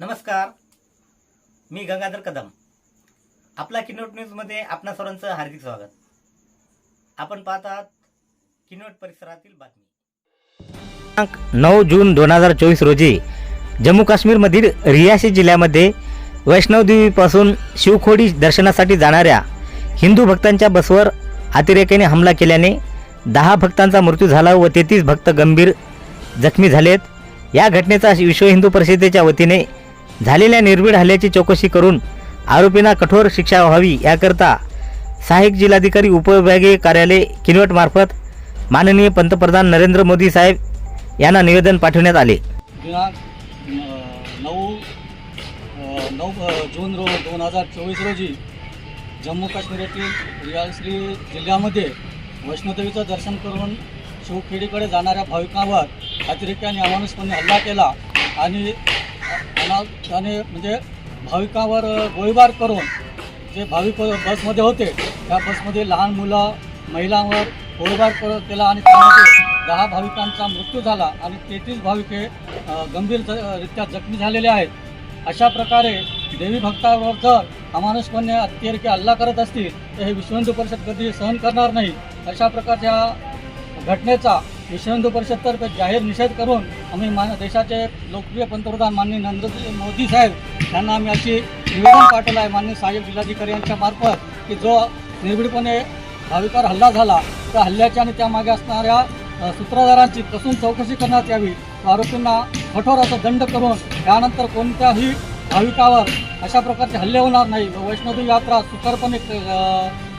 नमस्कार. मी गंगाधर कदम. आपला किनोट न्यूजमध्ये आपणा सर्वांचं हार्दिक स्वागत. आपण पाहत आहात किनोट परिसरातील बातमी. नऊ जून दोन हजार चोवीस रोजी जम्मू काश्मीरमधील रियासी जिल्ह्यामध्ये वैष्णवदेवीपासून शिवखोडी दर्शनासाठी जाणाऱ्या हिंदू भक्तांच्या बसवर अतिरेक्याने हमला केल्याने दहा भक्तांचा मृत्यू झाला व तेहतीस भक्त गंभीर जखमी झालेत. या घटनेचा विश्व हिंदू परिषदेच्या वतीने झालेल्या निर्भीड हल्ल्याची चौकशी करून आरोपींना कठोर शिक्षा व्हावी याकरता सहाय्यक जिल्हाधिकारी उपविभागीय कार्यालय किनवटमार्फत माननीय पंतप्रधान नरेंद्र मोदी साहेब यांना निवेदन पाठवण्यात आले. दिनांक नऊ नऊ जून रो दोन हजार चोवीस रोजी जम्मू काश्मीर येथील रियाश्री जिल्ह्यामध्ये वैष्णोदेवीचं दर्शन करून शिवखेडीकडे जाणाऱ्या भाविकांवर अतिरेक्याने अमानुषपणे हल्ला केला आणि त्याने म्हणजे भाविकांवर गोळीबार करून जे भाविक बसमध्ये होते त्या बसमध्ये लहान मुलं महिलांवर गोळीबार करत केला आणि त्यामध्ये दहा भाविकांचा मृत्यू झाला आणि तेहतीस भाविके अ, गंभीर रित्या जखमी झालेले आहेत. अशा प्रकारे देवी भक्तावर जर अमानुषपणे अतिरेकी हल्ला करत असतील तर हे विश्व हिंदू परिषद कधी सहन करणार नाही. अशा प्रकारच्या घटनेचा विश्व हिंदू परिषदतर्फे जाहीर निषेध करून आम्ही मान देशाचे लोकप्रिय पंतप्रधान माननीय नरेंद्र मोदी साहेब यांना आम्ही अशी निवेदन पाठवलं आहे. माननीय सहाय्यक जिल्हाधिकारी यांच्या मार्फत की जो निर्भीडपणे भाविकावर हल्ला झाला त्या हल्ल्याच्या आणि त्यामागे असणाऱ्या सूत्रधारांची कसून चौकशी करण्यात यावी आरोपींना कठोर असा दंड करून त्यानंतर कोणत्याही भाविकावर अशा प्रकारचे हल्ले होणार नाही. वैष्णोदेवी यात्रा सुकरपणे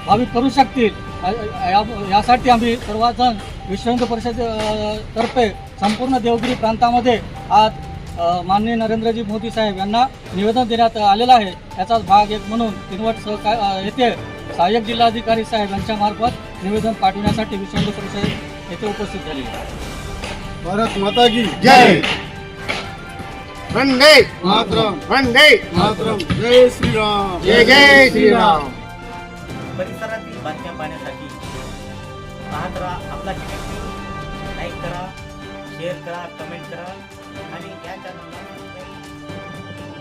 भाविक करू शकतील. यासाठी आम्ही सर्वजण विश्व हिंदू परिषद अ, तर्फे संपूर्ण देवगिरी प्रांतामध्ये आज माननीय नरेंद्रजी मोदी साहेब यांना निवेदन देण्यात आलेलं आहे. याचाच भाग एक म्हणून किनवट सहकार येथे सहाय्यक जिल्हाधिकारी साहेब यांच्या मार्फत निवेदन पाठवण्यासाठी विश्व हिंदू परिषद येथे उपस्थित आहे भारत माता की जय. वंदे. मातरम. वंदे. मातरम. जय श्रीराम. जय जय श्रीराम. परिसरातील बातम्या पाहण्यासाठी पाहत राहा आपला किनोट लाईक करा शेअर करा कमेंट करा आणि या चॅनलला